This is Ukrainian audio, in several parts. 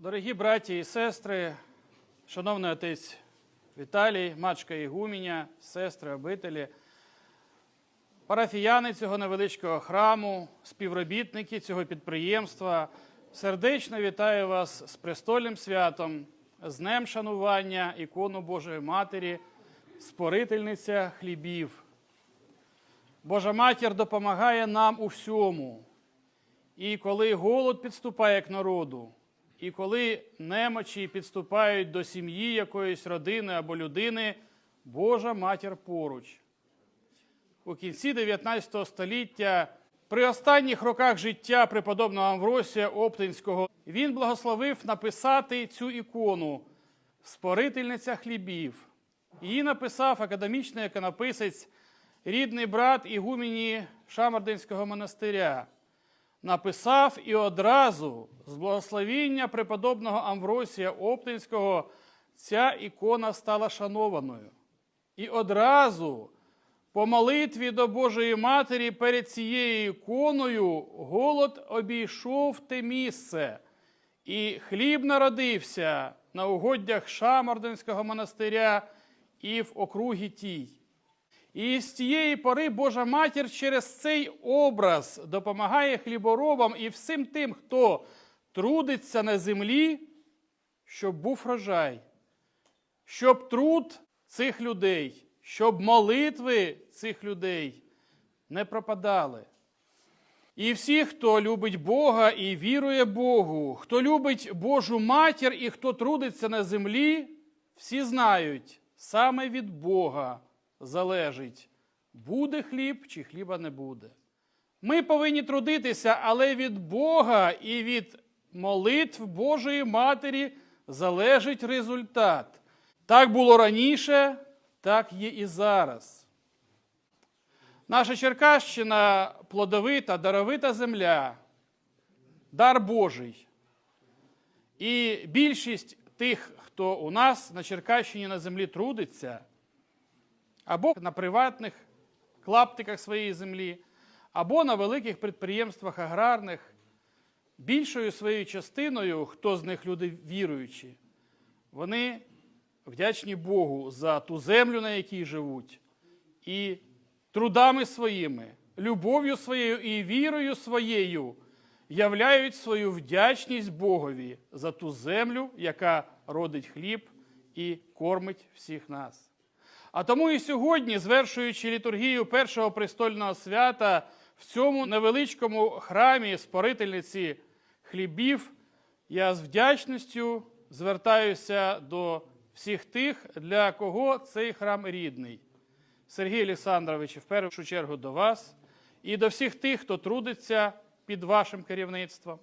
Дорогі браті і сестри, шановний отець Віталій, мачка Ігуменя, сестри, обителі, парафіяни цього невеличкого храму, співробітники цього підприємства, сердечно вітаю вас з престольним святом, з Днем шанування ікону Божої Матері, спорительниця хлібів. Божа матір допомагає нам у всьому. І коли голод підступає к народу, і коли немочі підступають до сім'ї якоїсь родини або людини, Божа матір поруч. У кінці 19 століття, при останніх роках життя преподобного Амвросія Оптинського, він благословив написати цю ікону Спорительниця хлібів. Її написав академічний іконописець, рідний брат Ігумені Шамардинського монастиря написав і одразу з благословіння преподобного Амвросія Оптинського ця ікона стала шанованою. І одразу по молитві до Божої Матері перед цією іконою голод обійшов те місце, і хліб народився на угоддях Шамардинського монастиря і в округі тій. І з тієї пори Божа матір через цей образ допомагає хліборобам і всім тим, хто трудиться на землі, щоб був врожай, щоб труд цих людей, щоб молитви цих людей не пропадали. І всі, хто любить Бога і вірує Богу, хто любить Божу матір і хто трудиться на землі, всі знають, саме від Бога залежить, буде хліб чи хліба не буде. Ми повинні трудитися, але від Бога і від молитв Божої Матері залежить результат. Так було раніше, так є і зараз. Наша Черкащина плодовита, даровита земля, дар Божий. І більшість тих, хто у нас на Черкащині на землі трудиться, або на приватних клаптиках своєї землі, або на великих підприємствах аграрних, більшою своєю частиною, хто з них люди віруючі, вони вдячні Богу за ту землю, на якій живуть, і трудами своїми, любов'ю своєю і вірою своєю являють свою вдячність Богові за ту землю, яка родить хліб і кормить всіх нас. А тому і сьогодні, звершуючи літургію першого престольного свята в цьому невеличкому храмі спорительниці хлібів, я з вдячністю звертаюся до всіх тих, для кого цей храм рідний. Сергій Олександрович, в першу чергу до вас, і до всіх тих, хто трудиться під вашим керівництвом,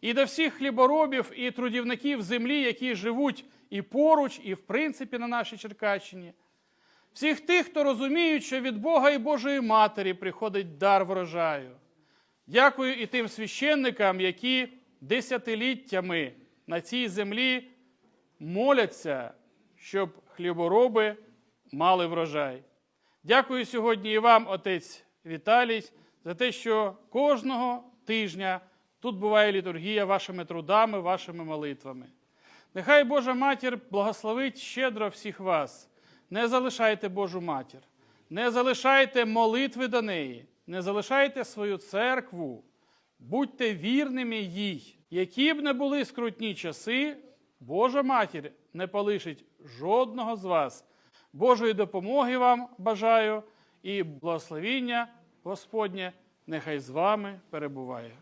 і до всіх хліборобів і трудівників землі, які живуть і поруч, і в принципі на нашій Черкащині. Всіх тих, хто розуміють, що від Бога і Божої Матері приходить дар врожаю. Дякую і тим священникам, які десятиліттями на цій землі моляться, щоб хлібороби мали врожай. Дякую сьогодні і вам, отець Віталій, за те, що кожного тижня тут буває літургія вашими трудами, вашими молитвами. Нехай Божа матір благословить щедро всіх вас. Не залишайте Божу матір, не залишайте молитви до неї, не залишайте свою церкву, будьте вірними їй. Які б не були скрутні часи, Божа матір не полишить жодного з вас. Божої допомоги вам бажаю і благословіння Господнє нехай з вами перебуває.